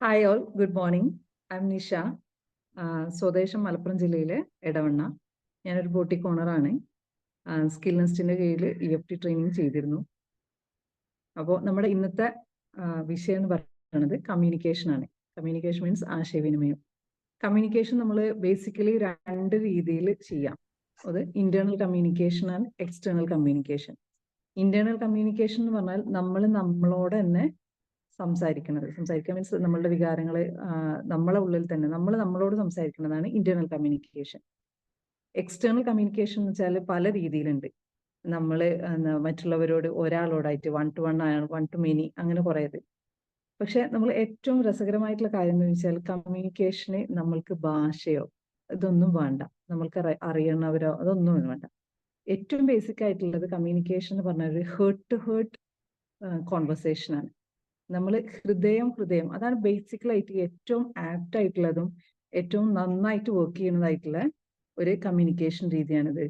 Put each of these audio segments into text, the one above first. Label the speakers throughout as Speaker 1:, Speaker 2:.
Speaker 1: Hi all good morning I'm Nisha സ്വദേശം മലപ്പുറം ജില്ലയിലെ എടവണ്ണ. ഞാനൊരു ബോട്ടിക് ഓണറാണ് സ്കിൽ നെസ്റ്റിന്റെ കീഴിൽ ഇ എഫ് ടി ട്രെയിനിങ് ചെയ്തിരുന്നു. അപ്പോൾ നമ്മുടെ ഇന്നത്തെ വിഷയം എന്ന് പറയുന്നത് കമ്മ്യൂണിക്കേഷൻ ആണ്. കമ്മ്യൂണിക്കേഷൻ മീൻസ് ആശയവിനിമയം. കമ്മ്യൂണിക്കേഷൻ നമ്മൾ ബേസിക്കലി രണ്ട് രീതിയിൽ ചെയ്യാം. അത് internal communication and external communication internal communication എന്ന് പറഞ്ഞാൽ നമ്മൾ നമ്മളോട് തന്നെ സംസാരിക്കുന്നത്. സംസാരിക്കുക മീൻസ് നമ്മളുടെ വികാരങ്ങളെ നമ്മളെ ഉള്ളിൽ തന്നെ നമ്മൾ നമ്മളോട് സംസാരിക്കുന്നതാണ് ഇന്റേണൽ കമ്മ്യൂണിക്കേഷൻ എക്സ്റ്റേണൽ കമ്മ്യൂണിക്കേഷൻ എന്ന് വെച്ചാൽ പല രീതിയിലുണ്ട്. നമ്മൾ മറ്റുള്ളവരോട് ഒരാളോടായിട്ട് വൺ ടു വൺ ആണ് വൺ ടു മെനി അങ്ങനെ കുറേത്. പക്ഷെ നമ്മൾ ഏറ്റവും രസകരമായിട്ടുള്ള കാര്യം എന്ന് വെച്ചാൽ കമ്മ്യൂണിക്കേഷന് നമ്മൾക്ക് ഭാഷയോ ഇതൊന്നും വേണ്ട. നമ്മൾക്ക് അറി- അറിയണവരോ അതൊന്നും വേണ്ട. ഏറ്റവും ബേസിക് ആയിട്ടുള്ളത് കമ്മ്യൂണിക്കേഷൻ എന്ന് പറഞ്ഞാൽ ഒരു ഹേർട്ട് ടു ഹേർട്ട് കോൺവെർസേഷൻ ആണ്. നമ്മൾ ഹൃദയം ഹൃദയം. അതാണ് ബേസിക്കലായിട്ട് ഏറ്റവും ആപ്റ്റ് ആയിട്ടുള്ളതും ഏറ്റവും നന്നായിട്ട് വർക്ക് ചെയ്യുന്നതായിട്ടുള്ള ഒരു കമ്മ്യൂണിക്കേഷൻ രീതിയാണിത്.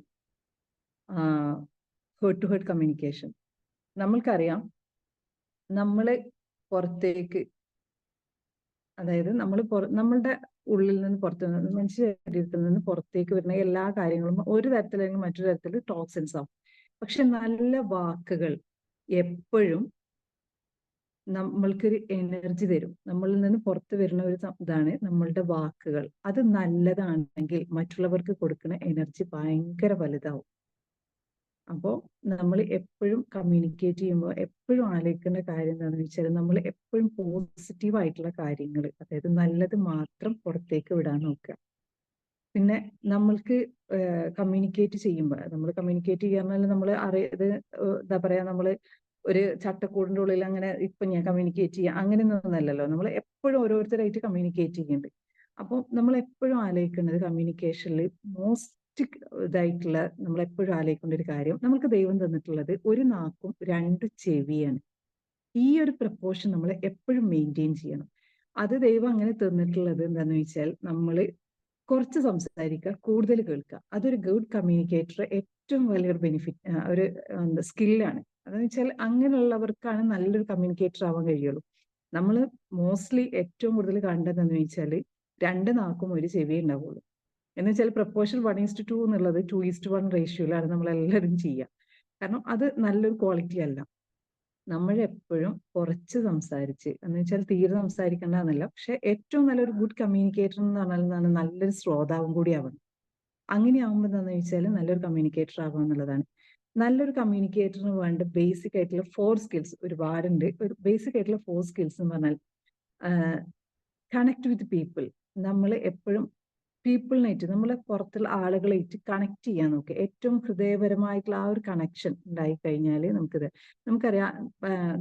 Speaker 1: Heart to heart communication. നമ്മൾക്കറിയാം നമ്മൾ പുറത്തേക്ക് അതായത് നമ്മൾ നമ്മളുടെ ഉള്ളിൽ നിന്ന് പുറത്തു നിന്ന് മനുഷ്യ ശരീരത്തിൽ നിന്ന് പുറത്തേക്ക് വരുന്ന എല്ലാ കാര്യങ്ങളും ഒരു തരത്തിലെങ്കിലും മറ്റൊരു തരത്തിൽ ടോക്സിൻസ് ആവും. പക്ഷെ നല്ല വാക്കുകൾ എപ്പോഴും നമ്മൾക്കൊരു എനർജി തരും. നമ്മളിൽ നിന്ന് പുറത്തു വരുന്ന ഒരു ഇതാണ് നമ്മളുടെ വാക്കുകൾ. അത് നല്ലതാണെങ്കിൽ മറ്റുള്ളവർക്ക് കൊടുക്കുന്ന എനർജി ഭയങ്കര വലുതാവും. അപ്പോൾ നമ്മൾ എപ്പോഴും കമ്മ്യൂണിക്കേറ്റ് ചെയ്യുമ്പോൾ എപ്പോഴും ആലോചിക്കേണ്ട കാര്യം എന്താണെന്ന് വെച്ചാൽ നമ്മൾ എപ്പോഴും പോസിറ്റീവ് ആയിട്ടുള്ള കാര്യങ്ങൾ അതായത് നല്ലത് മാത്രം പുറത്തേക്ക് വിടാൻ നോക്കുക. പിന്നെ നമ്മൾക്ക് കമ്മ്യൂണിക്കേറ്റ് ചെയ്യുമ്പോൾ നമ്മൾ കമ്മ്യൂണിക്കേറ്റ് ചെയ്യാൻ നമ്മൾ അറിയത് എന്താ പറയാ നമ്മൾ ഒരു ചട്ടക്കൂടിന്റെ ഉള്ളിൽ അങ്ങനെ ഇപ്പൊ ഞാൻ കമ്മ്യൂണിക്കേറ്റ് ചെയ്യാം. അങ്ങനെ ഒന്നല്ലല്ലോ നമ്മൾ എപ്പോഴും ഓരോരുത്തരായിട്ട് കമ്മ്യൂണിക്കേറ്റ് ചെയ്യുന്നുണ്ട് അപ്പോൾ നമ്മൾ എപ്പോഴും ആലോചിക്കുന്നത് കമ്മ്യൂണിക്കേഷനിൽ മോസ്റ്റ് ഇതായിട്ടുള്ള നമ്മൾ എപ്പോഴും ആലോചിക്കേണ്ട ഒരു കാര്യം നമുക്ക് ദൈവം തന്നിട്ടുള്ളത് ഒരു നാക്കും രണ്ട് ചെവിയാണ്. ഈ ഒരു പ്രപ്പോർഷൻ നമ്മൾ എപ്പോഴും മെയിന്റെയിൻ ചെയ്യണം. അത് ദൈവം അങ്ങനെ തന്നിട്ടുള്ളത് എന്താന്ന് വെച്ചാൽ നമ്മൾ കുറച്ച് സംസാരിക്കുക കൂടുതൽ കേൾക്കുക. അതൊരു ഗുഡ് കമ്മ്യൂണിക്കേറ്റർ ഏറ്റവും വലിയൊരു ബെനിഫിറ്റ് ഒരു സ്കില്ലാണ് അതെന്ന് വെച്ചാൽ അങ്ങനെയുള്ളവർക്കാണ് നല്ലൊരു കമ്മ്യൂണിക്കേറ്റർ ആവാൻ കഴിയുള്ളൂ. നമ്മൾ മോസ്റ്റ്ലി ഏറ്റവും കൂടുതൽ കണ്ടതെന്ന് വെച്ചാൽ രണ്ട് നാക്കും ഒരു ചെവി ഉണ്ടാവുള്ളൂ. എന്ന് വെച്ചാൽ proportion one is to two എന്നുള്ളത് ടു ഈസ്റ്റ് വൺ റേഷ്യോയിലാണ് നമ്മൾ എല്ലാവരും ചെയ്യുക. കാരണം അത് നല്ലൊരു ക്വാളിറ്റി അല്ല. നമ്മൾ എപ്പോഴും കുറച്ച് സംസാരിച്ച് എന്ന് വെച്ചാൽ തീരെ സംസാരിക്കേണ്ടതെന്നല്ല പക്ഷെ ഏറ്റവും നല്ലൊരു ഗുഡ് കമ്മ്യൂണിക്കേറ്റർ എന്ന് പറഞ്ഞാൽ നല്ലൊരു ശ്രോതാവും കൂടി ആവണം. അങ്ങനെ ആവുമ്പോൾ എന്താണെന്ന് വെച്ചാൽ നല്ലൊരു കമ്മ്യൂണിക്കേറ്റർ ആവുക എന്നുള്ളതാണ്. നല്ലൊരു കമ്മ്യൂണിക്കേറ്ററിന് വേണ്ട ബേസിക് ആയിട്ടുള്ള ഫോർ സ്കിൽസ് ഒരുപാടുണ്ട്. ഒരു ബേസിക് ആയിട്ടുള്ള ഫോർ സ്കിൽസ് എന്ന് പറഞ്ഞാൽ കണക്ട് വിത്ത് പീപ്പിൾ നമ്മൾ എപ്പോഴും പീപ്പിളിനായിട്ട് നമ്മളെ പുറത്തുള്ള ആളുകളായിട്ട് കണക്ട് ചെയ്യാൻ നോക്കുക. ഏറ്റവും ഹൃദയപരമായിട്ടുള്ള ആ ഒരു കണക്ഷൻ ഉണ്ടായി കഴിഞ്ഞാൽ നമുക്കിത് നമുക്കറിയാം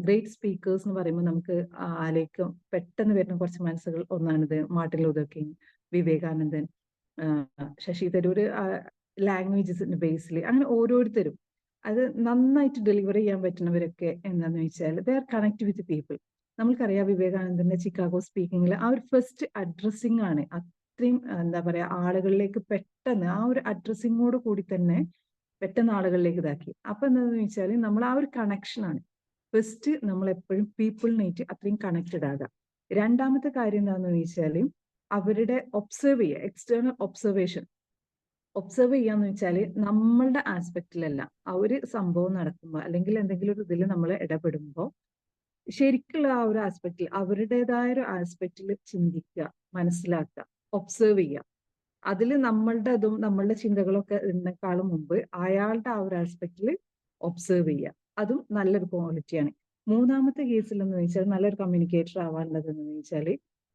Speaker 1: ഗ്രേറ്റ് സ്പീക്കേഴ്സ് എന്ന് പറയുമ്പോൾ നമുക്ക് ആലേക്കും പെട്ടെന്ന് വരുന്ന കുറച്ച് മനസ്സുകൾ ഒന്നാണിത്. മാർട്ടിൻ ലൂതർ കിങ് വിവേകാനന്ദൻ ശശി തരൂർ ലാംഗ്വേജസിന്റെ ബേസിൽ അങ്ങനെ ഓരോരുത്തരും അത് നന്നായിട്ട് ഡെലിവർ ചെയ്യാൻ പറ്റുന്നവരൊക്കെ എന്താന്ന് വെച്ചാൽ they are connect with people നമ്മൾക്കറിയാം വിവേകാനന്ദന്റെ ചിക്കാഗോ സ്പീക്കിങ്ങിൽ ആ ഒരു ഫസ്റ്റ് അഡ്രസ്സിംഗ് ആണ്. അത്രയും എന്താ പറയാ ആളുകളിലേക്ക് പെട്ടെന്ന് ആ ഒരു അഡ്രസ്സിങ്ങോട് കൂടി തന്നെ പെട്ടെന്ന് ആളുകളിലേക്ക് ഇതാക്കി. അപ്പൊ എന്താണെന്ന് വെച്ചാൽ നമ്മൾ ആ ഒരു കണക്ഷനാണ് ഫസ്റ്റ് നമ്മൾ എപ്പോഴും പീപ്പിളിനായിട്ട് അത്രയും കണക്റ്റഡ് ആകാം. രണ്ടാമത്തെ കാര്യം എന്താണെന്ന് വെച്ചാൽ അവരുടെ ഒബ്സർവ് ചെയ്യുക എക്സ്റ്റേണൽ ഒബ്സർവേഷൻ ഒബ്സർവ് ചെയ്യാന്ന് വെച്ചാൽ നമ്മളുടെ ആസ്പെക്റ്റിലല്ല ആ ഒരു സംഭവം നടക്കുമ്പോൾ അല്ലെങ്കിൽ എന്തെങ്കിലും ഒരു ഇതിൽ നമ്മൾ ഇടപെടുമ്പോൾ ശരിക്കുള്ള ആ ഒരു ആസ്പെക്റ്റിൽ അവരുടേതായ ഒരു ആസ്പെക്റ്റിൽ ചിന്തിക്കുക മനസ്സിലാക്കുക ഒബ്സർവ് ചെയ്യുക അതിൽ നമ്മളുടെ അതും നമ്മളുടെ ചിന്തകളൊക്കെ ഇതിനേക്കാളും മുമ്പ് അയാളുടെ ആ ഒരു ആസ്പെക്റ്റിൽ ഒബ്സർവ് ചെയ്യുക അതും നല്ലൊരു ക്വാളിറ്റിയാണ് മൂന്നാമത്തെ കേസിൽ എന്ന് വെച്ചാൽ നല്ലൊരു കമ്മ്യൂണിക്കേറ്റർ ആവാനുള്ളത് എന്ന് വെച്ചാൽ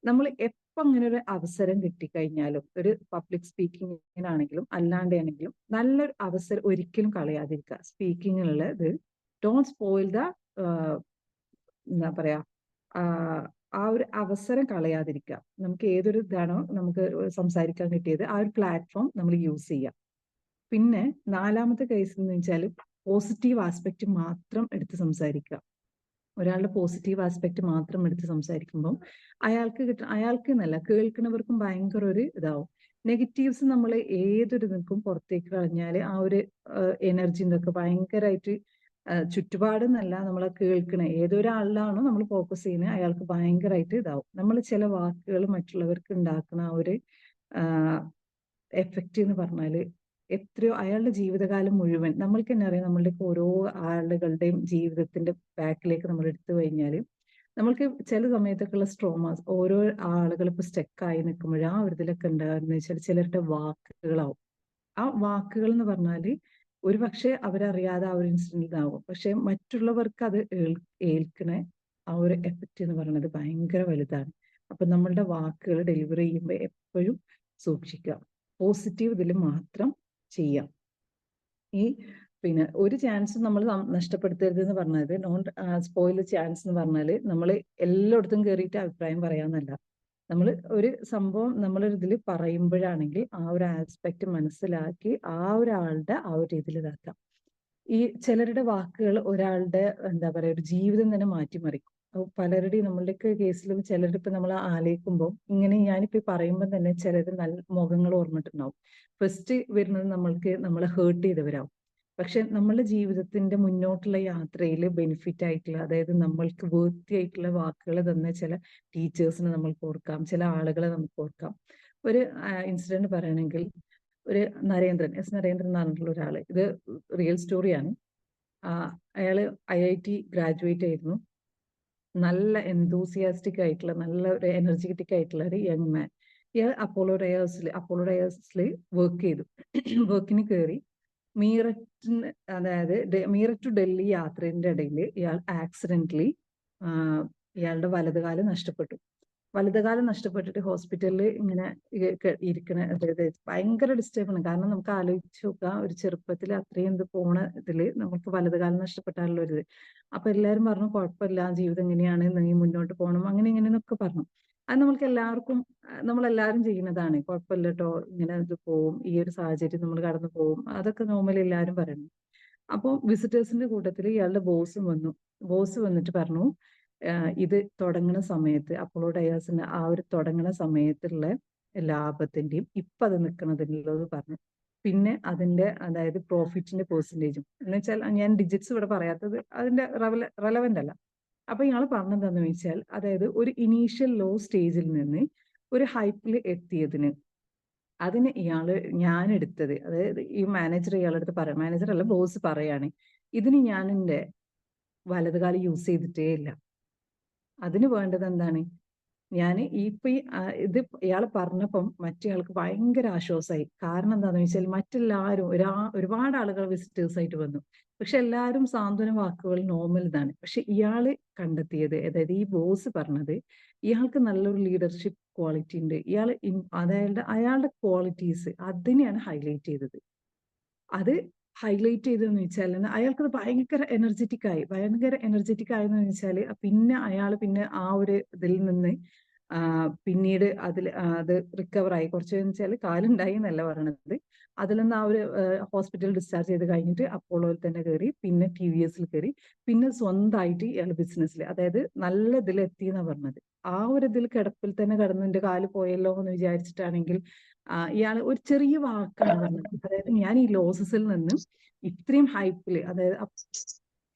Speaker 1: നമ്മൾ എപ്പം അങ്ങനെ ഒരു അവസരം കിട്ടിക്കഴിഞ്ഞാലും ഒരു പബ്ലിക് സ്പീക്കിങ്ങിനാണെങ്കിലും അല്ലാണ്ട് ആണെങ്കിലും നല്ലൊരു അവസരം ഒരിക്കലും കളയാതിരിക്കുക സ്പീക്കിങ്ങിലുള്ള ഇത് ഡോണ്ട് സ്പോയിൽ ദ എന്താ പറയാ ആ ഒരു അവസരം കളയാതിരിക്കുക നമുക്ക് ഏതൊരു ഇതാണോ നമുക്ക് സംസാരിക്കാൻ കിട്ടിയത് ആ ഒരു പ്ലാറ്റ്ഫോം നമ്മൾ യൂസ് ചെയ്യുക പിന്നെ നാലാമത്തെ കേസ് എന്ന് വെച്ചാൽ പോസിറ്റീവ് ആസ്പെക്ട് മാത്രം എടുത്ത് സംസാരിക്കുക ഒരാളുടെ പോസിറ്റീവ് ആസ്പെക്ട് മാത്രം എടുത്ത് സംസാരിക്കുമ്പോൾ അയാൾക്ക് കിട്ട അയാൾക്ക് എന്നല്ല കേൾക്കുന്നവർക്കും ഭയങ്കര ഒരു ഇതാവും. നെഗറ്റീവ്സ് നമ്മൾ ഏതൊരു നിൽക്കും പുറത്തേക്ക് കളഞ്ഞാൽ ആ ഒരു എനർജി എന്നൊക്കെ ഭയങ്കരമായിട്ട് ചുറ്റുപാടെന്നല്ല നമ്മൾ കേൾക്കണ. ഏതൊരാളിലാണോ നമ്മൾ ഫോക്കസ് ചെയ്യുന്നത് അയാൾക്ക് ഭയങ്കരമായിട്ട് ഇതാവും. നമ്മൾ ചില വാക്കുകൾ മറ്റുള്ളവർക്ക് ഉണ്ടാക്കുന്ന ആ ഒരു എഫക്റ്റ് എന്ന് പറഞ്ഞാൽ എത്രയോ അയാളുടെ ജീവിതകാലം മുഴുവൻ നമ്മൾക്ക് തന്നെ അറിയാം നമ്മളുടെ ഓരോ ആളുകളുടെയും ജീവിതത്തിന്റെ ബാക്കിലേക്ക് നമ്മൾ എടുത്തു കഴിഞ്ഞാൽ നമ്മൾക്ക് ചില സമയത്തൊക്കെയുള്ള സ്ട്രോമാസ് ഓരോ ആളുകൾ ഇപ്പൊ സ്റ്റെക്കായി നിൽക്കുമ്പോൾ ആ ഒരു ഇതിലൊക്കെ ഉണ്ടാകുന്ന വെച്ചാൽ ചിലരുടെ വാക്കുകളാവും. ആ വാക്കുകൾ എന്ന് പറഞ്ഞാൽ ഒരു പക്ഷേ അവരറിയാതെ ആ ഒരു ഇൻസിഡന്റ് ഇൻസിഡന്റിലാവും പക്ഷെ മറ്റുള്ളവർക്ക് അത് ഏൽക്കണ ആ ഒരു എഫക്റ്റ് എന്ന് പറയുന്നത് ഭയങ്കര വലുതാണ്. അപ്പൊ നമ്മളുടെ വാക്കുകൾ ഡെലിവറി ചെയ്യുമ്പോൾ എപ്പോഴും സൂക്ഷിക്കുക. പോസിറ്റീവ് ഇതിൽ മാത്രം ചെയ്യാം. ഈ പിന്നെ ഒരു ചാൻസ് നമ്മൾ നഷ്ടപ്പെടുത്തരുത് എന്ന് പറഞ്ഞത് നോൺ സ്പോയിൽ ചാൻസ് എന്ന് പറഞ്ഞാൽ നമ്മൾ എല്ലായിടത്തും കയറിയിട്ട് അഭിപ്രായം പറയാമെന്നല്ല നമ്മൾ ഒരു സംഭവം നമ്മളൊരു ഇതിൽ പറയുമ്പോഴാണെങ്കിൽ ആ ഒരു ആസ്പെക്ട് മനസ്സിലാക്കി ആ ഒരാളുടെ ആ ഒരു രീതിയിൽ ഇതാക്കാം. ഈ ചിലരുടെ വാക്കുകൾ ഒരാളുടെ എന്താ പറയുക ഒരു ജീവിതം തന്നെ മാറ്റിമറിക്കും. പലരുടെയും നമ്മളുടെയൊക്കെ കേസിലും ചിലരുടെ ഇപ്പൊ നമ്മൾ ആലോചിക്കുമ്പോൾ ഇങ്ങനെ ഞാനിപ്പോ പറയുമ്പോൾ തന്നെ ചിലർ നല്ല മുഖങ്ങൾ ഓർമ്മിട്ടുണ്ടാവും ഫസ്റ്റ് വരുന്നത് നമ്മൾക്ക് നമ്മളെ ഹേർട്ട് ചെയ്തവരാവും. പക്ഷെ നമ്മളുടെ ജീവിതത്തിന്റെ മുന്നോട്ടുള്ള യാത്രയിൽ ബെനിഫിറ്റ് ആയിട്ടുള്ള അതായത് നമ്മൾക്ക് വേർത്തി ആയിട്ടുള്ള വാക്കുകൾ തന്ന ചില ടീച്ചേഴ്സിനെ നമ്മൾക്ക് ഓർക്കാം ചില ആളുകളെ നമുക്ക് ഓർക്കാം. ഒരു ഇൻസിഡന്റ് പറയണമെങ്കിൽ ഒരു നരേന്ദ്രൻ എസ് നരേന്ദ്രൻ എന്ന് പറഞ്ഞിട്ടുള്ള ഒരാൾ. ഇത് റിയൽ സ്റ്റോറിയാണ് അയാൾ ഐ ഐ ടി ഗ്രാജുവേറ്റ് ആയിരുന്നു. നല്ല എന്തൂസിയാസ്റ്റിക് ആയിട്ടുള്ള നല്ല ഒരു എനർജറ്റിക് ആയിട്ടുള്ള ഒരു യങ് മാൻ ഇയാൾ അപ്പോളോ ഡയേഴ്സിൽ അപ്പോളോ ഡയേഴ്സിൽ വർക്ക് ചെയ്തു. വർക്കിന് കയറി മീററ്റിന് അതായത് മീററ്റ് ടു ഡൽഹി യാത്രേന്റെ ഇടയിൽ ഇയാൾ ആക്സിഡന്റലി ഇയാളുടെ വലതുകാലം നഷ്ടപ്പെട്ടു. വലതുകാലം നഷ്ടപ്പെട്ടിട്ട് ഹോസ്പിറ്റലിൽ ഇങ്ങനെ ഇരിക്കണ ഭയങ്കര ഡിസ്റ്റർബ് ആണ് കാരണം നമുക്ക് ആലോചിച്ച് നോക്കാം ഒരു ചെറുപ്പത്തിൽ അത്രയും ഇത് പോണ ഇതിൽ നമുക്ക് വലുതകാലം നഷ്ടപ്പെട്ടാലുള്ള ഒരു ഇത് അപ്പൊ എല്ലാരും പറഞ്ഞു കുഴപ്പമില്ല ജീവിതം എങ്ങനെയാണ്? നീ മുന്നോട്ട് പോകണം അങ്ങനെ ഇങ്ങനെയൊക്കെ പറഞ്ഞു. അത് നമ്മൾക്ക് എല്ലാവർക്കും നമ്മളെല്ലാവരും ചെയ്യുന്നതാണ്. കുഴപ്പമില്ല കേട്ടോ ഇങ്ങനെ ഇത് പോവും. ഈ ഒരു സാഹചര്യം നമ്മൾ കടന്നു പോവും. അതൊക്കെ നോർമലി എല്ലാവരും പറയുന്നു. അപ്പോൾ വിസിറ്റേഴ്സിന്റെ കൂട്ടത്തിൽ ഇയാളുടെ ബോസും വന്നു. ബോസ് വന്നിട്ട് പറഞ്ഞു ഇത് തുടങ്ങുന്ന സമയത്ത് അപ്പോളോ ഡയാസിന് ആ ഒരു തുടങ്ങുന്ന സമയത്തുള്ള ലാഭത്തിന്റെയും ഇപ്പൊ അത് നിൽക്കുന്നതിനുള്ളത് പറഞ്ഞു. പിന്നെ അതിന്റെ അതായത് പ്രോഫിറ്റിന്റെ പെർസെന്റേജും എന്ന് വെച്ചാൽ ഞാൻ ഡിജിറ്റ്സ് ഇവിടെ പറയാത്തത് അതിന്റെ റെലവെന്റ് അല്ല. അപ്പൊ ഇയാൾ പറഞ്ഞതെന്ന് വെച്ചാൽ അതായത് ഒരു ഇനീഷ്യൽ ലോ സ്റ്റേജിൽ നിന്ന് ഒരു ഹൈപ്പിൽ എത്തിയതിന് അതിന് ഇയാൾ ഞാൻ എടുത്തത് അതായത് ഈ മാനേജർ ഇയാളെടുത്ത് പറയാം മാനേജർ അല്ല ബോസ് പറയാണ് ഇതിന് ഞാൻ എന്റെ വലതുകാലം യൂസ് ചെയ്തിട്ടേ ഇല്ല അതിന് വേണ്ടത് എന്താണ്? ഞാൻ ഇപ്പൊ ഈ ഇത് ഇയാൾ പറഞ്ഞപ്പം മറ്റേയാൾക്ക് ഭയങ്കര ആശ്വാസമായി കാരണം എന്താണെന്ന് വെച്ചാൽ മറ്റെല്ലാവരും ഒരാ ഒരുപാട് ആളുകൾ വിസിറ്റേഴ്സ് ആയിട്ട് വന്നു. പക്ഷെ എല്ലാവരും സാന്ത്വന വാക്കുകൾ നോർമൽ ഇതാണ്. പക്ഷെ ഇയാൾ കണ്ടെത്തിയത് അതായത് ഈ ബോസ് പറഞ്ഞത് ഇയാൾക്ക് നല്ലൊരു ലീഡർഷിപ്പ് ക്വാളിറ്റി ഉണ്ട്. ഇയാൾ അതായത് അയാളുടെ ക്വാളിറ്റീസ് അതിനെയാണ് ഹൈലൈറ്റ് ചെയ്തത്. അത് ഹൈലൈറ്റ് ചെയ്തതെന്ന് വെച്ചാൽ അയാൾക്കത് ഭയങ്കര എനർജറ്റിക് ആയി. ഭയങ്കര എനർജറ്റിക് ആയെന്ന് വെച്ചാൽ പിന്നെ അയാൾ പിന്നെ ആ ഒരു ഇതിൽ നിന്ന് പിന്നീട് അതിൽ അത് റിക്കവർ ആയി. കുറച്ച് വെച്ചാൽ കാലുണ്ടായി എന്നല്ല പറയണത്. അതിൽ നിന്ന് ആ ഒരു ഹോസ്പിറ്റൽ ഡിസ്ചാർജ് ചെയ്ത് കഴിഞ്ഞിട്ട് അപ്പോളോയിൽ തന്നെ കയറി പിന്നെ ടി വി എസിൽ കയറി പിന്നെ സ്വന്തമായിട്ട് ഇയാൾ ബിസിനസ്സിൽ അതായത് നല്ല ഇതിൽ എത്തി എന്നാ പറഞ്ഞത്. ആ ഒരു ഇതിൽ കിടപ്പിൽ തന്നെ കിടന്നു കാൽ പോയല്ലോ എന്ന് വിചാരിച്ചിട്ടാണെങ്കിൽ ഇയാൾ ഒരു ചെറിയ വാക്കാണ് പറഞ്ഞത്. അതായത് ഞാൻ ഈ ലോസസിൽ നിന്ന് ഇത്രയും ഹൈപ്പിൽ അതായത്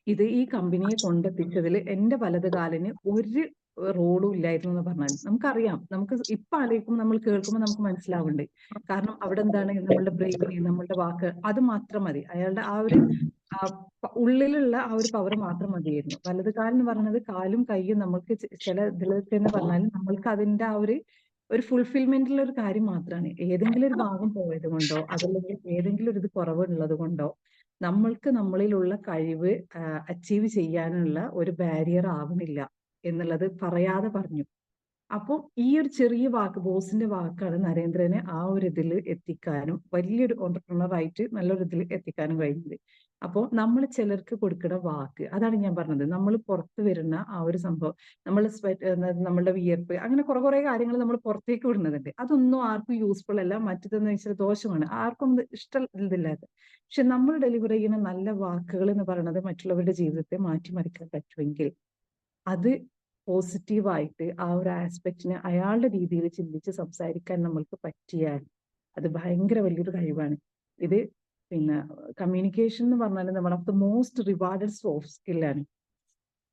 Speaker 1: ഇത് ഈ കമ്പനിയെ കൊണ്ടെത്തിച്ചതിൽ എന്റെ വലത് കാലിന് ഒരു റോളും ഇല്ലായിരുന്നു എന്ന് പറഞ്ഞാൽ നമുക്കറിയാം. നമുക്ക് ഇപ്പൊ ആലോചിക്കുമ്പോൾ നമ്മൾ കേൾക്കുമ്പോൾ നമുക്ക് മനസ്സിലാവുന്നുണ്ട് കാരണം അവിടെ എന്താണ് നമ്മളുടെ ബ്രെയിൻ നമ്മളുടെ വാക്ക് അത് മാത്രം മതി. അയാളുടെ ആ ഒരു ഉള്ളിലുള്ള ആ ഒരു പവർ മാത്രം മതിയായിരുന്നു. വലത് കാലെന്ന് പറയുന്നത് കാലും കൈയും നമ്മൾക്ക് ചില ഇതിൽ എന്ന് പറഞ്ഞാൽ നമ്മൾക്ക് അതിന്റെ ആ ഒരു ഒരു ഫുൾഫിൽമെന്റിലുള്ള ഒരു കാര്യം മാത്രമാണ് ഏതെങ്കിലും ഒരു ഭാഗം പോയത് കൊണ്ടോ അതല്ലെങ്കിൽ ഏതെങ്കിലും ഒരു ഇത് കുറവുള്ളത് കൊണ്ടോ നമ്മൾക്ക് നമ്മളിലുള്ള കഴിവ് അച്ചീവ് ചെയ്യാനുള്ള ഒരു ബാരിയർ ആവുന്നില്ല എന്നുള്ളത് പറയാതെ പറഞ്ഞു. അപ്പോൾ ഈ ഒരു ചെറിയ വാക്ക് ബോസിന്റെ വാക്കാണ് നരേന്ദ്രനെ ആ ഒരു ഇതിൽ എത്തിക്കാനും വലിയൊരു ഓണ്ടർപ്രണറായിട്ട് നല്ലൊരു ഇതിൽ എത്തിക്കാനും കഴിഞ്ഞത്. അപ്പോൾ നമ്മൾ ചിലർക്ക് കൊടുക്കുന്ന വാക്ക് അതാണ് ഞാൻ പറഞ്ഞത്. നമ്മൾ പുറത്ത് വരുന്ന ആ ഒരു സംഭവം നമ്മൾ നമ്മളുടെ വിയർപ്പ് അങ്ങനെ കുറെ കുറെ കാര്യങ്ങൾ നമ്മൾ പുറത്തേക്ക് വിടുന്നതുണ്ട്. അതൊന്നും ആർക്കും യൂസ്ഫുൾ അല്ല. മറ്റേതെന്ന് വെച്ചാൽ ദോഷമാണ്. ആർക്കും ഇഷ്ടം ഇതില്ലാത്ത പക്ഷെ നമ്മൾ ഡെലിവറി ചെയ്യുന്ന നല്ല വാക്കുകൾ എന്ന് പറയുന്നത് മറ്റുള്ളവരുടെ ജീവിതത്തെ മാറ്റിമറിക്കാൻ പറ്റുമെങ്കിൽ അത് പോസിറ്റീവായിട്ട് ആ ഒരു ആസ്പെക്റ്റിനെ അയാളുടെ രീതിയിൽ ചിന്തിച്ച് സംസാരിക്കാൻ നമ്മൾക്ക് പറ്റിയാൽ അത് ഭയങ്കര വലിയൊരു കഴിവാണ്. ഇത് പിന്നെ കമ്മ്യൂണിക്കേഷൻ എന്ന് പറഞ്ഞാൽ one of the most rewarded soft സ്കില്ലാണ്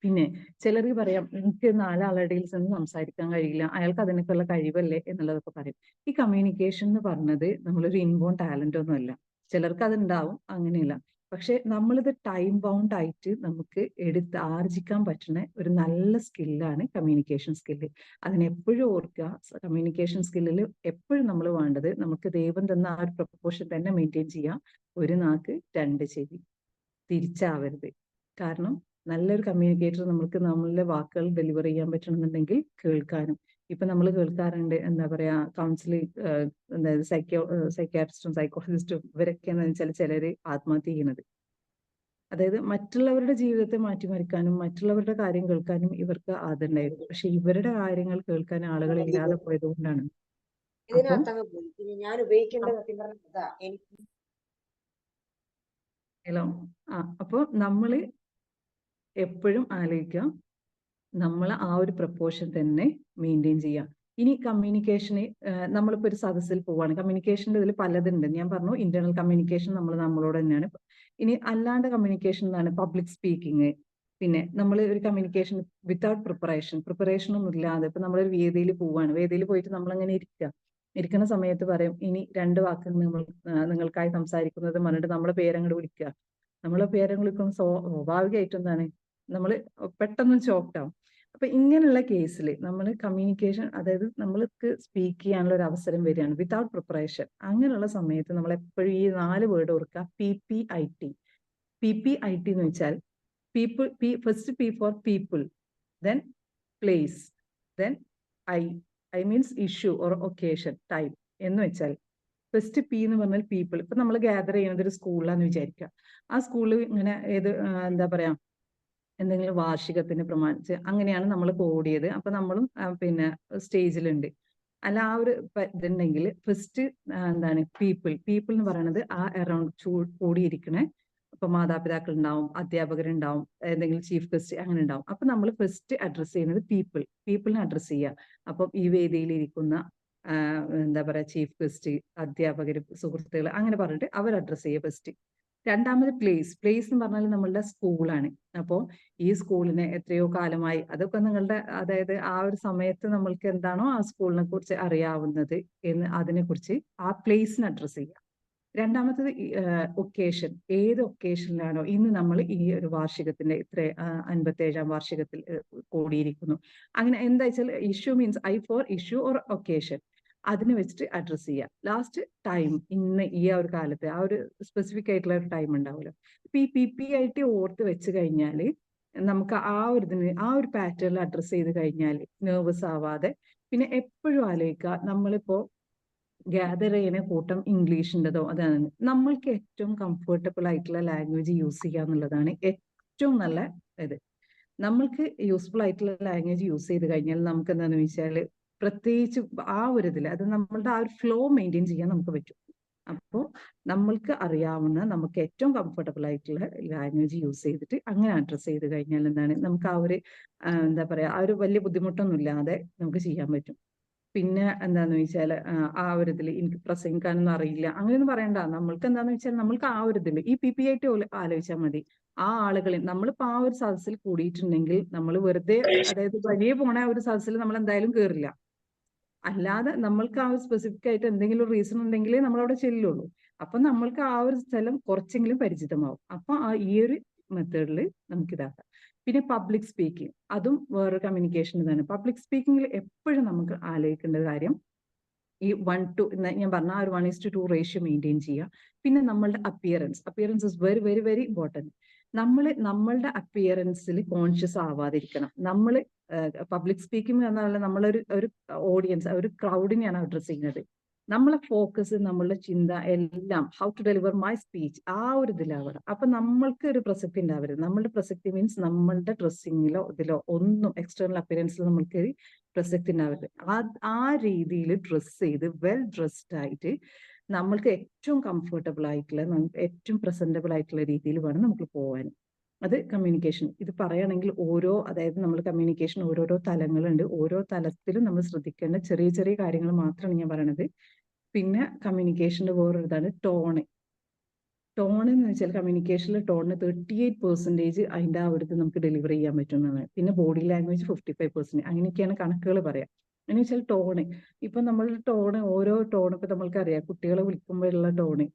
Speaker 1: പിന്നെ ചിലർ പറയാം എനിക്ക് നാലാളുടെ ചെന്ന് സംസാരിക്കാൻ കഴിയില്ല. അയാൾക്ക് അതിനൊക്കെയുള്ള കഴിവല്ലേ? എന്നുള്ളതൊക്കെ പറയും. ഈ കമ്മ്യൂണിക്കേഷൻ എന്ന് പറഞ്ഞത് നമ്മളൊരു ഇൻബോൺ ടാലന്റ് ഒന്നുമല്ല. ചിലർക്ക് അതുണ്ടാവും അങ്ങനെയല്ല. പക്ഷെ നമ്മളിത് ടൈം ബൗണ്ട് ആയിട്ട് നമുക്ക് എടുത്ത് ആർജിക്കാൻ പറ്റുന്ന ഒരു നല്ല സ്കില്ലാണ് കമ്മ്യൂണിക്കേഷൻ സ്കില്ല് അതിനെപ്പോഴും ഓർക്കുക കമ്മ്യൂണിക്കേഷൻ സ്കില്ലിൽ എപ്പോഴും നമ്മൾ വേണ്ടത് നമുക്ക് ദൈവം തന്ന ആ ഒരു പ്രപ്പോഷൻ തന്നെ മെയിന്റെയിൻ ചെയ്യാം. ഒരു നാക്ക് രണ്ട് ചെവി. തിരിച്ചാവരുത്. കാരണം നല്ലൊരു കമ്മ്യൂണിക്കേറ്റർ നമുക്ക് നമ്മളുടെ വാക്കുകൾ ഡെലിവർ ചെയ്യാൻ പറ്റണമെന്നുണ്ടെങ്കിൽ കേൾക്കാനും. ഇപ്പൊ നമ്മൾ കേൾക്കാറുണ്ട് എന്താ പറയാ കൗൺസിലിംഗ് അതായത് സൈക്കോ സൈക്യാട്രിസ്റ്റും സൈക്കോളജിസ്റ്റും ഇവരൊക്കെ എന്ന് വെച്ചാൽ ചിലര് ആത്മഹത്യ ചെയ്യുന്നത്. അതായത് മറ്റുള്ളവരുടെ ജീവിതത്തെ മാറ്റിമറിക്കാനും മറ്റുള്ളവരുടെ കാര്യം കേൾക്കാനും ഇവർക്ക് ആദ്യണ്ടായിരുന്നു പക്ഷെ ഇവരുടെ കാര്യങ്ങൾ കേൾക്കാൻ ആളുകൾ ഇല്ലാതെ പോയത് കൊണ്ടാണ്. ഹലോ. ആ അപ്പൊ നമ്മൾ എപ്പോഴും ആലോചിക്കുക നമ്മൾ ആ ഒരു പ്രപ്പോർഷൻ തന്നെ മെയിന്റെയിൻ ചെയ്യുക ഇനി കമ്മ്യൂണിക്കേഷന് നമ്മളിപ്പോൾ ഒരു സദസ്സിൽ പോവുകയാണ് കമ്മ്യൂണിക്കേഷന്റെ ഇതിൽ പലതുണ്ട്. ഞാൻ പറഞ്ഞു ഇന്റേണൽ കമ്മ്യൂണിക്കേഷൻ നമ്മൾ നമ്മളോട് തന്നെയാണ്. ഇനി അല്ലാണ്ട് കമ്മ്യൂണിക്കേഷൻ എന്നാണ് പബ്ലിക് സ്പീക്കിംഗ് പിന്നെ നമ്മൾ ഒരു കമ്മ്യൂണിക്കേഷൻ വിത്തൗട്ട് പ്രിപ്പറേഷൻ പ്രിപ്പറേഷൻ ഒന്നും ഇല്ലാതെ ഇപ്പൊ നമ്മളൊരു വേദിയിൽ പോവുകയാണ് വേദിയിൽ പോയിട്ട് നമ്മൾ അങ്ങനെ ഇരിക്കുക ഇരിക്കുന്ന സമയത്ത് പറയും ഇനി രണ്ട് വാക്കുകൾ നമ്മൾ നിങ്ങൾക്കായി സംസാരിക്കുന്നത് പറഞ്ഞിട്ട് നമ്മളെ പേരങ്ങൾ വിളിക്കുക നമ്മളെ പേരങ്ങൾ വിളിക്കുന്ന സ്വാഭാവികമായിട്ടും എന്താണ് നമ്മൾ പെട്ടെന്ന് ചോക്ഡ് ആവും. അപ്പൊ ഇങ്ങനെയുള്ള കേസിൽ നമ്മൾ കമ്മ്യൂണിക്കേഷൻ അതായത് നമ്മൾക്ക് സ്പീക്ക് ചെയ്യാനുള്ള ഒരു അവസരം വരികയാണ് വിതൗട്ട് പ്രിപ്പറേഷൻ അങ്ങനെയുള്ള സമയത്ത് നമ്മൾ എപ്പോഴും ഈ നാല് വേർഡ് ഓർക്കുക. P P I T P P I T എന്ന് വെച്ചാൽ people P first P for people then place then I I means issue or occasion time എന്ന് വെച്ചാൽ ഫസ്റ്റ് പി എന്ന് പറഞ്ഞാൽ പീപ്പിൾ ഇപ്പൊ നമ്മൾ ഗ്യാദർ ചെയ്യുന്നത് ഒരു സ്കൂളിലാന്ന് വിചാരിക്കുക. ആ സ്കൂളിൽ ഇങ്ങനെ ഏത് എന്താ പറയാ എന്തെങ്കിലും വാർഷികത്തിന് പ്രമാണിച്ച് അങ്ങനെയാണ് നമ്മൾ കൂടിയത്. അപ്പൊ നമ്മളും പിന്നെ സ്റ്റേജിലുണ്ട്. അല്ല ആ ഒരു ഇതുണ്ടെങ്കിൽ ഫസ്റ്റ് എന്താണ് പീപ്പിൾ പീപ്പിൾ എന്ന് പറയുന്നത് ആ എറൗണ്ട് ചൂ കൂടിയിരിക്കണേ ഇപ്പൊ മാതാപിതാക്കൾ ഉണ്ടാവും അധ്യാപകരുണ്ടാവും എന്തെങ്കിലും ചീഫ് ഗസ്റ്റ് അങ്ങനെ ഉണ്ടാവും അപ്പൊ നമ്മൾ ഫസ്റ്റ് അഡ്രസ് ചെയ്യുന്നത് പീപ്പിൾ പീപ്പിളിനെ അഡ്രസ്സ് ചെയ്യുക. അപ്പം ഈ വേദിയിൽ ഇരിക്കുന്ന എന്താ പറയാ ചീഫ് ഗസ്റ്റ് അധ്യാപകർ സുഹൃത്തുക്കൾ അങ്ങനെ പറഞ്ഞിട്ട് അവർ അഡ്രസ് ചെയ്യുക ഫസ്റ്റ് രണ്ടാമത് പ്ലേസ് പ്ലേസ് എന്ന് പറഞ്ഞാൽ നമ്മളുടെ സ്കൂളാണ് അപ്പോൾ ഈ സ്കൂളിന് എത്രയോ കാലമായി അതൊക്കെ നിങ്ങളുടെ അതായത് ആ ഒരു സമയത്ത് നമ്മൾക്ക് എന്താണോ ആ സ്കൂളിനെ കുറിച്ച് അറിയാവുന്നത് എന്ന് അതിനെക്കുറിച്ച് ആ പ്ലേസിന് അഡ്രസ്സ് ചെയ്യുക. രണ്ടാമത്തത് ഒക്കേഷൻ ഏത് ഒക്കേഷനിലാണോ ഇന്ന് നമ്മൾ ഈ ഒരു വാർഷികത്തിന്റെ ഇത്ര അൻപത്തേഴാം വാർഷികത്തിൽ കൂടിയിരിക്കുന്നു. അങ്ങനെ എന്താ വെച്ചാൽ issue means I for issue or occasion അതിന് വെച്ചിട്ട് അഡ്രസ്സ് ചെയ്യുക ലാസ്റ്റ് ടൈം ഇന്ന് ഈ ആ ഒരു കാലത്ത് ആ ഒരു സ്പെസിഫിക് ആയിട്ടുള്ള ഒരു ടൈം ഉണ്ടാവുമല്ലോ. ഇപ്പൊ ഈ പി പി ഐ ടി ഓർത്ത് വെച്ച് കഴിഞ്ഞാൽ നമുക്ക് ആ ഒരു ഇതിന് ആ ഒരു പാറ്റേണിൽ അഡ്രസ്സ് ചെയ്ത് കഴിഞ്ഞാൽ നെർവസ് ആവാതെ പിന്നെ എപ്പോഴും ആലോചിക്കുക നമ്മളിപ്പോ ഗ്യാദർ ചെയ്യുന്ന കൂട്ടം ഇംഗ്ലീഷിന്റെതോ അതാണ്. നമ്മൾക്ക് ഏറ്റവും കംഫർട്ടബിൾ ആയിട്ടുള്ള ലാംഗ്വേജ് യൂസ് ചെയ്യുക എന്നുള്ളതാണ് ഏറ്റവും നല്ല ഇത്. നമ്മൾക്ക് യൂസ്ഫുൾ ആയിട്ടുള്ള ലാംഗ്വേജ് യൂസ് ചെയ്ത് കഴിഞ്ഞാൽ നമുക്ക് എന്താണെന്ന് വെച്ചാൽ പ്രത്യേകിച്ച് ആ ഒരു ഇതിൽ അത് നമ്മളുടെ ആ ഒരു ഫ്ലോ മെയിന്റെയിൻ ചെയ്യാൻ നമുക്ക് പറ്റും. അപ്പോൾ നമ്മൾക്ക് അറിയാവുന്ന നമുക്ക് ഏറ്റവും കംഫർട്ടബിൾ ആയിട്ടുള്ള ലാംഗ്വേജ് യൂസ് ചെയ്തിട്ട് അങ്ങനെ അഡ്രസ്സ് ചെയ്ത് കഴിഞ്ഞാൽ എന്താണ് നമുക്ക് ആ ഒരു എന്താ പറയുക ആ ഒരു വലിയ ബുദ്ധിമുട്ടൊന്നും ഇല്ലാതെ നമുക്ക് ചെയ്യാൻ പറ്റും. പിന്നെ എന്താന്ന് വെച്ചാൽ ആ ഒരു ഇതിൽ എനിക്ക് പ്രസംഗിക്കാനൊന്നും അറിയില്ല. അങ്ങനെയൊന്നും പറയണ്ട. നമ്മൾക്ക് എന്താന്ന് വെച്ചാൽ നമ്മൾക്ക് ആ ഒരു ഇതിൽ ഈ പി പി ഐ ടി ആലോചിച്ചാൽ മതി. ആ ആളുകളിൽ നമ്മളിപ്പോ ആ ഒരു സദസ്സിൽ കൂടിയിട്ടുണ്ടെങ്കിൽ നമ്മൾ വെറുതെ അതായത് വലിയ പോണ ഒരു സദസ്സിൽ നമ്മൾ എന്തായാലും കയറില്ല അല്ലാതെ നമ്മൾക്ക് ആ ഒരു സ്പെസിഫിക് ആയിട്ട് എന്തെങ്കിലും റീസൺ ഉണ്ടെങ്കിലേ നമ്മൾ അവിടെ ചെല്ലുള്ളൂ. അപ്പൊ നമ്മൾക്ക് ആ ഒരു സ്ഥലം കുറച്ചെങ്കിലും പരിചിതമാവും. അപ്പൊ ആ ഈ ഒരു മെത്തേഡിൽ നമുക്ക് ഇതാക്കാം. പിന്നെ പബ്ലിക് സ്പീക്കിംഗ് അതും വേറൊരു കമ്മ്യൂണിക്കേഷൻ ഇതാണ് പബ്ലിക് സ്പീക്കിംഗിൽ എപ്പോഴും നമുക്ക് ആലോചിക്കേണ്ട കാര്യം ഈ വൺ ടു ഞാൻ പറഞ്ഞ ആ ഒരു one is two two ratio maintain ചെയ്യുക. പിന്നെ നമ്മളുടെ appearance appearance is very very very important നമ്മൾ നമ്മളുടെ അപ്പിയറൻസിൽ കോൺഷ്യസ് ആവാതിരിക്കണം. നമ്മൾ പബ്ലിക് സ്പീക്കിംഗ് എന്നാൽ നമ്മളൊരു ഒരു ഓഡിയൻസ് ഒരു ക്രൗഡിനെയാണ് അഡ്രസ് ചെയ്യുന്നത്. നമ്മളെ ഫോക്കസ് നമ്മളുടെ ചിന്ത എല്ലാം how to deliver my speech ആ ഒരു ഇതിലാവണം. അപ്പൊ നമ്മൾക്ക് ഒരു പ്രസക്തി ഉണ്ടാവരുത്. നമ്മളുടെ പ്രസക്തി മീൻസ് നമ്മളുടെ ഡ്രസ്സിങ്ങിലോ ഇതിലോ ഒന്നും എക്സ്റ്റേണൽ അപ്പിയറൻസിൽ നമ്മൾക്ക് പ്രസക്തി ഉണ്ടാവരുത്. ആ ആ രീതിയിൽ ഡ്രസ്സ് ചെയ്ത് വെൽ ഡ്രസ്ഡ് ആയിട്ട് നമ്മൾക്ക് ഏറ്റവും കംഫർട്ടബിൾ ആയിട്ടുള്ള നമുക്ക് ഏറ്റവും പ്രസന്റബിൾ ആയിട്ടുള്ള രീതിയിൽ വേണം നമുക്ക് പോകാൻ അത് കമ്മ്യൂണിക്കേഷൻ ഇത് പറയുകയാണെങ്കിൽ ഓരോ അതായത് നമ്മൾ കമ്മ്യൂണിക്കേഷൻ ഓരോരോ തലങ്ങളുണ്ട്. ഓരോ തലത്തിലും നമ്മൾ ശ്രദ്ധിക്കേണ്ട ചെറിയ ചെറിയ കാര്യങ്ങൾ മാത്രമാണ് ഞാൻ പറയണത്. പിന്നെ കമ്മ്യൂണിക്കേഷന്റെ വേറൊരു ഇതാണ് ടോണ് ടോൺ എന്ന് വെച്ചാൽ കമ്മ്യൂണിക്കേഷനിൽ ടോണിന് തേർട്ടി എയ്റ്റ് പെർസെന്റേജ് അതിന്റെ ആ ഒരു നമുക്ക് ഡെലിവർ ചെയ്യാൻ പറ്റുന്നതാണ്. പിന്നെ body language fifty five percent അങ്ങനെയൊക്കെയാണ് കണക്കുകൾ പറയാം. എന്ന് വെച്ചാൽ ടോണ് ഇപ്പൊ നമ്മൾ ടോണ് ഓരോ ടോൺ ഇപ്പൊ നമ്മൾക്കറിയാം. കുട്ടികളെ വിളിക്കുമ്പോഴുള്ള ടോണ്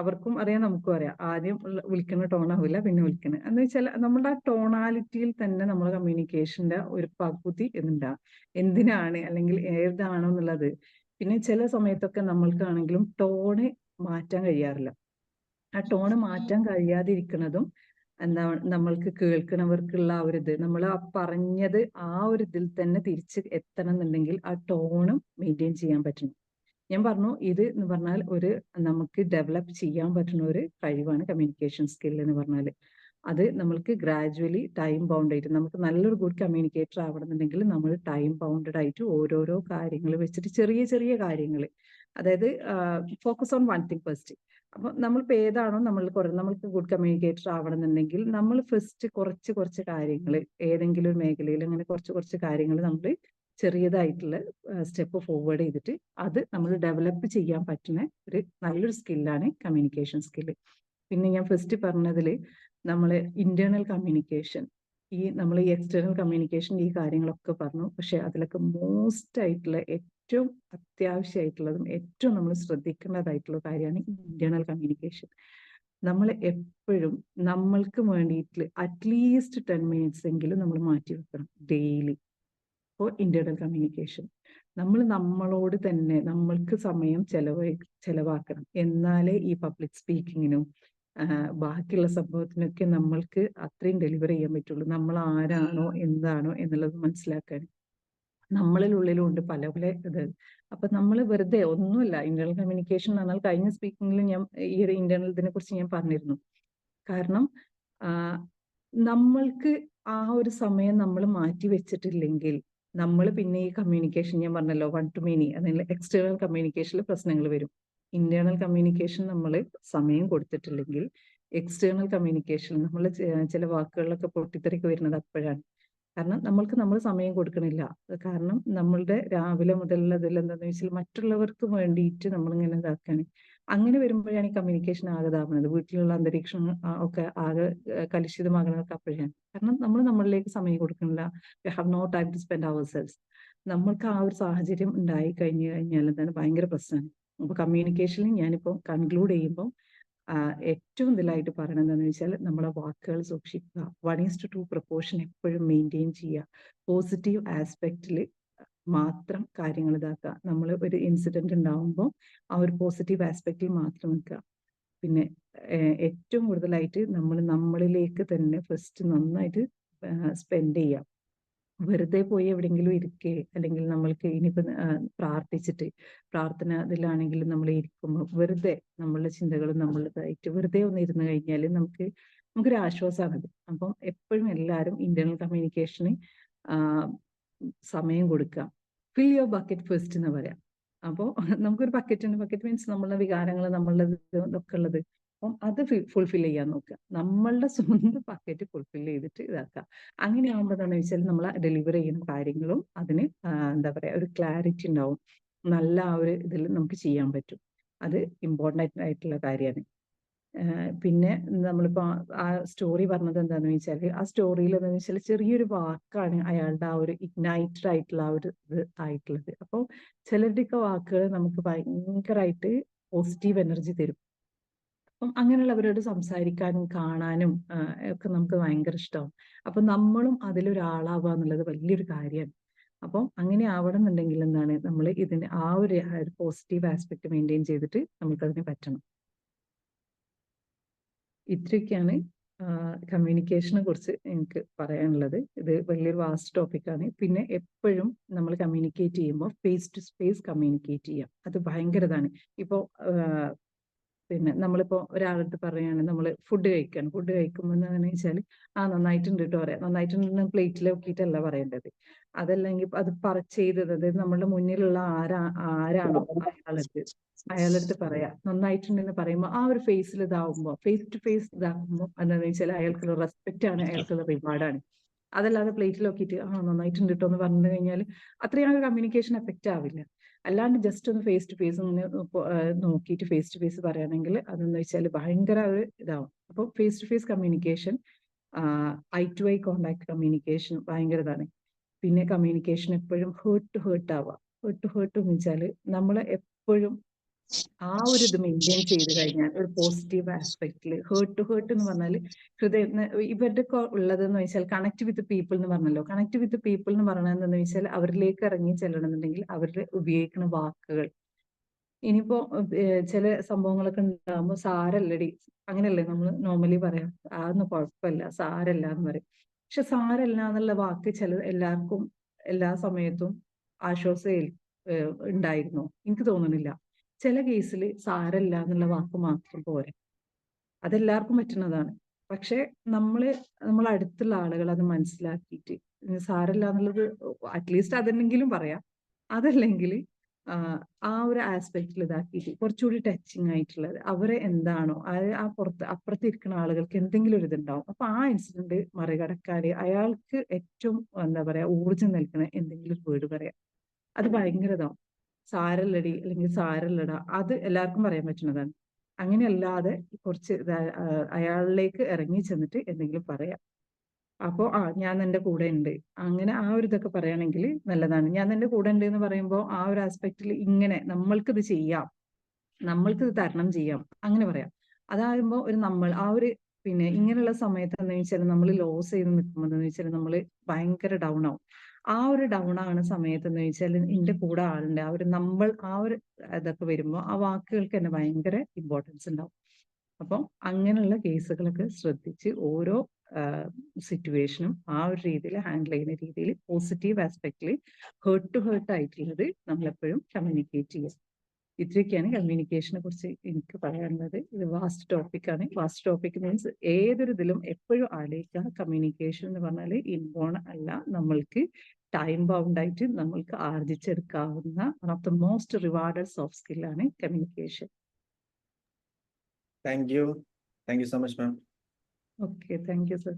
Speaker 1: അവർക്കും അറിയാം നമുക്കും അറിയാം. ആദ്യം വിളിക്കുന്ന ടോൺ ആവില്ല പിന്നെ വിളിക്കുന്നത് എന്ന് വെച്ചാൽ നമ്മുടെ ആ ടോണാലിറ്റിയിൽ തന്നെ നമ്മളെ കമ്മ്യൂണിക്കേഷന്റെ ഒരു പകുതി എന്താ എന്തിനാണ് അല്ലെങ്കിൽ ഏതാണോ എന്നുള്ളത്. പിന്നെ ചില സമയത്തൊക്കെ നമ്മൾക്കാണെങ്കിലും ടോണ് മാറ്റാൻ കഴിയാറില്ല. ആ ടോണ് മാറ്റാൻ കഴിയാതിരിക്കുന്നതും എന്താ നമ്മൾക്ക് കേൾക്കുന്നവർക്കുള്ള ആ ഒരു ഇത്. നമ്മൾ ആ പറഞ്ഞത് ആ ഒരു ഇതിൽ തന്നെ തിരിച്ച് എത്തണം എന്നുണ്ടെങ്കിൽ ആ ടോണും മെയിന്റെയിൻ ചെയ്യാൻ പറ്റണം. ഞാൻ പറഞ്ഞു ഇത് എന്ന് പറഞ്ഞാൽ ഒരു നമുക്ക് ഡെവലപ്പ് ചെയ്യാൻ പറ്റുന്ന ഒരു കഴിവാണ് കമ്മ്യൂണിക്കേഷൻ സ്കിൽ എന്ന് പറഞ്ഞാൽ അത് നമ്മൾക്ക് ഗ്രാജുവലി ടൈം ബൗണ്ട് ആയിട്ട് നമുക്ക് നല്ലൊരു ഗുഡ് കമ്മ്യൂണിക്കേറ്റർ ആവണമെന്നുണ്ടെങ്കിൽ നമ്മൾ ടൈം ബൗണ്ടഡ് ആയിട്ട് ഓരോരോ കാര്യങ്ങൾ വെച്ചിട്ട് ചെറിയ ചെറിയ കാര്യങ്ങൾ. അതായത് focus on one thing first അപ്പൊ നമ്മളിപ്പോ ഏതാണോ നമ്മൾ കുറേ നമ്മൾക്ക് ഗുഡ് കമ്മ്യൂണിക്കേറ്റർ ആവണമെന്നുണ്ടെങ്കിൽ നമ്മൾ ഫസ്റ്റ് കുറച്ച് കുറച്ച് കാര്യങ്ങൾ ഏതെങ്കിലും ഒരു മേഖലയിൽ അങ്ങനെ കുറച്ച് കുറച്ച് കാര്യങ്ങൾ നമ്മൾ ചെറിയതായിട്ടുള്ള സ്റ്റെപ്പ് ഫോർവേഡ് ചെയ്തിട്ട് അത് നമ്മൾ ഡെവലപ്പ് ചെയ്യാൻ പറ്റുന്ന ഒരു നല്ലൊരു സ്കില്ലാണ് കമ്മ്യൂണിക്കേഷൻ സ്കില്ല് പിന്നെ ഞാൻ ഫസ്റ്റ് പറഞ്ഞതിൽ നമ്മൾ ഇന്റേണൽ കമ്മ്യൂണിക്കേഷൻ ഈ നമ്മൾ ഈ എക്സ്റ്റേണൽ കമ്മ്യൂണിക്കേഷൻ ഈ കാര്യങ്ങളൊക്കെ പറഞ്ഞു. പക്ഷെ അതിലൊക്കെ മോസ്റ്റ് ആയിട്ടുള്ള ഏറ്റവും അത്യാവശ്യമായിട്ടുള്ളതും ഏറ്റവും നമ്മൾ ശ്രദ്ധിക്കേണ്ടതായിട്ടുള്ള കാര്യമാണ് ഇന്റേണൽ കമ്മ്യൂണിക്കേഷൻ നമ്മൾ എപ്പോഴും നമ്മൾക്ക് വേണ്ടിയിട്ട് അറ്റ്ലീസ്റ്റ് ടെൻ മിനിറ്റ്സ് എങ്കിലും നമ്മൾ മാറ്റി വെക്കണം ഡെയിലി ഫോർ ഇന്റേണൽ കമ്മ്യൂണിക്കേഷൻ നമ്മൾ നമ്മളോട് തന്നെ നമ്മൾക്ക് സമയം ചെലവ് ചെലവാക്കണം. എന്നാലേ ഈ പബ്ലിക് സ്പീക്കിങ്ങിനും ബാക്കിയുള്ള സംഭവത്തിനൊക്കെ നമ്മൾക്ക് അത്രയും ഡെലിവർ ചെയ്യാൻ പറ്റുള്ളൂ. നമ്മൾ ആരാണോ എന്താണോ എന്നുള്ളത് മനസ്സിലാക്കാൻ. നമ്മളിൽ ഉള്ളിലുണ്ട് പല പല ഇത്. അപ്പൊ നമ്മൾ വെറുതെ ഒന്നുമില്ല ഇന്റേണൽ കമ്മ്യൂണിക്കേഷൻ എന്ന് പറഞ്ഞാൽ കഴിഞ്ഞ സ്പീക്കിങ്ങിൽ ഞാൻ ഈ ഒരു ഇന്റേണൽ ഇതിനെ കുറിച്ച് ഞാൻ പറഞ്ഞിരുന്നു. കാരണം നമ്മൾക്ക് ആ ഒരു സമയം നമ്മൾ മാറ്റി വെച്ചിട്ടില്ലെങ്കിൽ നമ്മൾ പിന്നെ ഈ കമ്മ്യൂണിക്കേഷൻ ഞാൻ പറഞ്ഞല്ലോ വൺ ടു മെനി അല്ലെങ്കിൽ എക്സ്റ്റേണൽ കമ്മ്യൂണിക്കേഷനിൽ പ്രശ്നങ്ങൾ വരും. ഇന്റേണൽ കമ്മ്യൂണിക്കേഷൻ നമ്മൾ സമയം കൊടുത്തിട്ടില്ലെങ്കിൽ എക്സ്റ്റേണൽ കമ്മ്യൂണിക്കേഷൻ നമ്മൾ ചില വാക്കുകളിലൊക്കെ പൊട്ടിത്തെറിക്ക് വരുന്നത് അപ്പോഴാണ്. കാരണം നമ്മൾക്ക് നമ്മൾ സമയം കൊടുക്കണില്ല. കാരണം നമ്മളുടെ രാവിലെ മുതലുള്ള ഇതിലെന്താന്ന് വെച്ചാൽ മറ്റുള്ളവർക്ക് വേണ്ടിയിട്ട് നമ്മളിങ്ങനെ ഇതാക്കാണ്. അങ്ങനെ വരുമ്പോഴാണ് ഈ കമ്മ്യൂണിക്കേഷൻ ആകെ ഇതാവുന്നത്. വീട്ടിലുള്ള അന്തരീക്ഷം ഒക്കെ ആകെ കലുഷിതമാകുന്നതൊക്കെ അപ്പോഴാണ്. കാരണം നമ്മൾ നമ്മളിലേക്ക് സമയം കൊടുക്കണില്ല. We have no time to spend ourselves നമ്മൾക്ക് ആ ഒരു സാഹചര്യം ഉണ്ടായി കഴിഞ്ഞു കഴിഞ്ഞാൽ എന്താണ്? ഭയങ്കര പ്രശ്നമാണ്. അപ്പൊ കമ്മ്യൂണിക്കേഷനിൽ ഞാനിപ്പോൾ കൺക്ലൂഡ് ചെയ്യുമ്പോൾ ഏറ്റവും ഇതിലായിട്ട് പറയണത് എന്താണെന്ന് വെച്ചാൽ നമ്മളെ വാക്കുകൾ സൂക്ഷിക്കുക. വൺ ഈസ് ടു പ്രപ്പോർഷൻ എപ്പോഴും മെയിന്റെയിൻ ചെയ്യുക. പോസിറ്റീവ് ആസ്പെക്റ്റിൽ മാത്രം കാര്യങ്ങൾ ഇതാക്കുക. നമ്മൾ ഒരു ഇൻസിഡന്റ് ഉണ്ടാവുമ്പോൾ ആ ഒരു പോസിറ്റീവ് ആസ്പെക്റ്റിൽ മാത്രം നിൽക്കുക. പിന്നെ ഏറ്റവും കൂടുതലായിട്ട് നമ്മൾ നമ്മളിലേക്ക് തന്നെ ഫസ്റ്റ് നന്നായിട്ട് സ്പെൻഡ് ചെയ്യുക. വെറുതെ പോയി എവിടെയെങ്കിലും ഇരിക്കേ അല്ലെങ്കിൽ നമ്മൾക്ക് ഇനിയിപ്പോ പ്രാർത്ഥിച്ചിട്ട് പ്രാർത്ഥന ഇതിലാണെങ്കിലും നമ്മൾ ഇരിക്കുമ്പോൾ വെറുതെ നമ്മളുടെ ചിന്തകളും നമ്മളുടേതായിട്ട് വെറുതെ ഒന്ന് ഇരുന്ന് കഴിഞ്ഞാൽ നമുക്ക് നമുക്കൊരു ആശ്വാസമാണത് അപ്പം എപ്പോഴും എല്ലാവരും ഇന്റർണൽ കമ്മ്യൂണിക്കേഷന് സമയം കൊടുക്കുക. ഫിൽ യുവർ ബക്കറ്റ് ഫസ്റ്റ് എന്ന് പറയാം. അപ്പോൾ നമുക്കൊരു ബക്കറ്റ് ഉണ്ട്. ബക്കറ്റ് മീൻസ് നമ്മളുടെ വികാരങ്ങൾ നമ്മളുടെ ഇതൊക്കെ ഉള്ളത് അപ്പം അത് ഫുൾഫിൽ ചെയ്യാൻ നോക്കുക. നമ്മളുടെ സ്വന്തം പാക്കറ്റ് ഫുൾഫിൽ ചെയ്തിട്ട് ഇതാക്കുക. അങ്ങനെ എന്താണെന്ന് വെച്ചാൽ നമ്മൾ ഡെലിവർ ചെയ്യുന്ന കാര്യങ്ങളും അതിന് എന്താ പറയുക ഒരു ക്ലാരിറ്റി ഉണ്ടാവും. നല്ല ആ ഒരു ഇതിൽ നമുക്ക് ചെയ്യാൻ പറ്റും. അത് ഇമ്പോർട്ടന്റ് ആയിട്ടുള്ള കാര്യമാണ്. പിന്നെ നമ്മളിപ്പോൾ ആ സ്റ്റോറി പറഞ്ഞത് എന്താണെന്ന് വെച്ചാൽ ആ സ്റ്റോറിയിൽ എന്താണെന്ന് വെച്ചാൽ ചെറിയൊരു വാക്കാണ് അയാളുടെ ആ ഒരു ഇഗ്നൈറ്റഡ് ആയിട്ടുള്ള ആ ഒരു ഇത് ആയിട്ടുള്ളത്. അപ്പോൾ ചിലരുടെയൊക്കെ വാക്കുകൾ നമുക്ക് ഭയങ്കരമായിട്ട് പോസിറ്റീവ് എനർജി തരും. അപ്പം അങ്ങനെയുള്ളവരോട് സംസാരിക്കാനും കാണാനും ഒക്കെ നമുക്ക് ഭയങ്കര ഇഷ്ടമാവും അപ്പൊ നമ്മളും അതിലൊരാളാവുക എന്നുള്ളത് വലിയൊരു കാര്യമാണ് അപ്പം അങ്ങനെ ആവണം എന്നുണ്ടെങ്കിൽ എന്താണ് നമ്മൾ ഇതിന് ആ ഒരു പോസിറ്റീവ് ആസ്പെക്ട് മെയിന്റെയിൻ ചെയ്തിട്ട് നമുക്കതിന് പറ്റണം. ഇത്രയൊക്കെയാണ് കമ്മ്യൂണിക്കേഷനെ കുറിച്ച് എനിക്ക് പറയാനുള്ളത്. ഇത് വലിയൊരു വാസ്റ്റ് ടോപ്പിക്കാണ് പിന്നെ എപ്പോഴും നമ്മൾ കമ്മ്യൂണിക്കേറ്റ് ചെയ്യുമ്പോൾ ഫേസ് ടു ഫേസ് കമ്മ്യൂണിക്കേറ്റ് ചെയ്യാം. അത് ഭയങ്കരതാണ് ഇപ്പോൾ പിന്നെ നമ്മളിപ്പോ ഒരാളടുത്ത് പറയാണ് നമ്മൾ ഫുഡ് കഴിക്കുകയാണ് ഫുഡ് കഴിക്കുമ്പോൾ എന്താണെന്ന് വെച്ചാൽ ആ നന്നായിട്ടുണ്ട് കേട്ടോ പറയാം. നന്നായിട്ടുണ്ട് പ്ലേറ്റിൽ നോക്കിയിട്ടല്ല പറയേണ്ടത്. അതല്ലെങ്കിൽ അത് പറ ചെയ്തത് അതായത് നമ്മളുടെ മുന്നിലുള്ള ആരാ ആരാണോ അയാളടുത്ത് അയാളടുത്ത് പറയാ. നന്നായിട്ടുണ്ടെന്ന് പറയുമ്പോൾ ആ ഒരു ഫേസിൽ ഇതാവുമ്പോൾ ഫേസ് ടു ഫേസ് ഇതാകുമ്പോൾ എന്താണെന്ന് വെച്ചാൽ അയാൾക്കുള്ള റെസ്പെക്റ്റ് ആണ് അയാൾക്കുള്ള റിവാർഡാണ് അതല്ലാതെ പ്ലേറ്റിൽ നോക്കിയിട്ട് ആ നന്നായിട്ടുണ്ട് കേട്ടോ എന്ന് പറഞ്ഞു കഴിഞ്ഞാൽ അത്രയും ആ കമ്മ്യൂണിക്കേഷൻ എഫക്റ്റ് ആവില്ല. അല്ലാണ്ട് ജസ്റ്റ് ഒന്ന് ഫേസ് ടു ഫേസ് ഒന്ന് നോക്കിയിട്ട് ഫേസ് ടു ഫേസ് പറയുകയാണെങ്കിൽ അതെന്ന് വെച്ചാൽ ഭയങ്കര ഒരു ഇതാവും. അപ്പോൾ face to face communication eye to eye contact communication ഭയങ്കര ഇതാണ്. പിന്നെ കമ്മ്യൂണിക്കേഷൻ എപ്പോഴും ഹേർട്ട് ടു ഹേർട്ട് ആവുക. ഹേർട്ട് ടു ഹേർട്ട് എന്ന് വെച്ചാൽ നമ്മൾ എപ്പോഴും ആ ഒരു ഇത് മെയിന്റെയിൻ ചെയ്ത് കഴിഞ്ഞാൽ ഒരു പോസിറ്റീവ് ആസ്പെക്റ്റിൽ ഹേർട്ട് ടു ഹേർട്ട് എന്ന് പറഞ്ഞാൽ ഹൃദയം ഇവരുടെ ഉള്ളതെന്ന് വെച്ചാൽ കണക്ട് വിത്ത് പീപ്പിൾ എന്ന് പറഞ്ഞല്ലോ. കണക്ട് വിത്ത് പീപ്പിൾ എന്ന് പറഞ്ഞതെന്ന് വെച്ചാൽ അവരിലേക്ക് ഇറങ്ങി ചെല്ലണമെന്നുണ്ടെങ്കിൽ അവരുടെ ഉപയോഗിക്കുന്ന വാക്കുകൾ. ഇനിയിപ്പോ ചില സംഭവങ്ങളൊക്കെ ഉണ്ടാകുമ്പോൾ സാരല്ലടി. അങ്ങനെയല്ലേ നമ്മൾ നോർമലി പറയാം. അതൊന്നും കുഴപ്പമില്ല. സാരല്ല എന്ന് പറയും. പക്ഷെ സാരല്ല എന്നുള്ള വാക്ക് ചില എല്ലാവർക്കും എല്ലാ സമയത്തും ആശ്വാസം ഉണ്ടായിരുന്നു. എനിക്ക് തോന്നുന്നില്ല ചില കേസിൽ സാരല്ല എന്നുള്ള വാക്ക് മാത്രം പോരെ. അതെല്ലാവർക്കും പറ്റുന്നതാണ്. പക്ഷെ നമ്മൾ നമ്മൾ അടുത്തുള്ള ആളുകൾ അത് മനസ്സിലാക്കിയിട്ട് സാരല്ല എന്നുള്ളത് അറ്റ്ലീസ്റ്റ് അതെന്നെങ്കിലും പറയാം. അതല്ലെങ്കിൽ ആ ഒരു ആസ്പെക്റ്റിൽ ഇതാക്കിയിട്ട് കുറച്ചുകൂടി ടച്ചിങ് ആയിട്ടുള്ളത് അവരെ എന്താണോ ആ പുറത്ത് അപ്പുറത്തിരിക്കുന്ന ആളുകൾക്ക് എന്തെങ്കിലും ഒരു ഇതുണ്ടാവും. അപ്പൊ ആ ഇൻസിഡന്റ് മറികടക്കാൻ അയാൾക്ക് ഏറ്റവും എന്താ പറയാ ഊർജം നൽകുന്ന എന്തെങ്കിലും ഒരു വേർഡ് പറയാം. അത് ഭയങ്കര ഇതാവും സാരല്ലടി അല്ലെങ്കിൽ സാരല്ലട. അത് എല്ലാവർക്കും പറയാൻ പറ്റുന്നതാണ്. അങ്ങനെയല്ലാതെ കുറച്ച് അയാളിലേക്ക് ഇറങ്ങി ചെന്നിട്ട് എന്തെങ്കിലും പറയാം. അപ്പോൾ ആ ഞാൻ നിന്റെ കൂടെ ഉണ്ട്. അങ്ങനെ ആ ഒരു ഇതൊക്കെ പറയുകയാണെങ്കിൽ നല്ലതാണ്. ഞാൻ നിന്റെ കൂടെ ഉണ്ട് എന്ന് പറയുമ്പോൾ ആ ഒരു ആസ്പെക്റ്റിൽ ഇങ്ങനെ നമ്മൾക്കിത് ചെയ്യാം. നമ്മൾക്കിത് തരണം ചെയ്യാം. അങ്ങനെ പറയാം. അതാകുമ്പോൾ ഒരു നമ്മൾ ആ ഒരു പിന്നെ ഇങ്ങനെയുള്ള സമയത്ത് എന്ന് വെച്ചാൽ നമ്മൾ ലോസ് ചെയ്ത് നിൽക്കുമ്പോൾ എന്ന് വെച്ചാൽ നമ്മൾ ഭയങ്കര ഡൗൺ ആവും. ആ ഒരു ഡൗൺ ആവുന്ന സമയത്ത് എന്ന് വെച്ചാൽ എന്റെ കൂടെ ആളുണ്ട് ആ ഒരു നമ്മൾ ആ ഒരു ഇതൊക്കെ വരുമ്പോൾ ആ വാക്കുകൾക്ക് തന്നെ ഭയങ്കര ഇമ്പോർട്ടൻസ് ഉണ്ടാവും. അപ്പം അങ്ങനെയുള്ള കേസുകളൊക്കെ ശ്രദ്ധിച്ച് ഓരോ സിറ്റുവേഷനും ആ ഒരു രീതിയിൽ ഹാൻഡിൽ ചെയ്യുന്ന രീതിയിൽ പോസിറ്റീവ് ആസ്പെക്റ്റിൽ ഹേർട്ട് ടു ഹേർട്ട് ആയിട്ടുള്ളത് നമ്മളെപ്പോഴും കമ്മ്യൂണിക്കേറ്റ് ചെയ്യുക ഇത്രയൊക്കെയാണ് കമ്മ്യൂണിക്കേഷനെ കുറിച്ച് എനിക്ക് പറയാനുള്ളത്. ഇത് വാസ്റ്റ് ടോപ്പിക്കാണ് വാസ്റ്റ് ടോപ്പിക് മീൻസ് ഏതൊരു ഇതിലും എപ്പോഴും ആലോചിക്കുക കമ്മ്യൂണിക്കേഷൻ എന്ന് പറഞ്ഞാൽ ഇൻബോൺ അല്ല. നമ്മൾക്ക് ടൈം ബൗണ്ട് ആയിട്ട് നമ്മൾക്ക് ആർജിച്ചെടുക്കാവുന്ന one of the most rewarded soft ആണ് communication
Speaker 2: thank you thank you so much ma'am
Speaker 1: okay thank you sir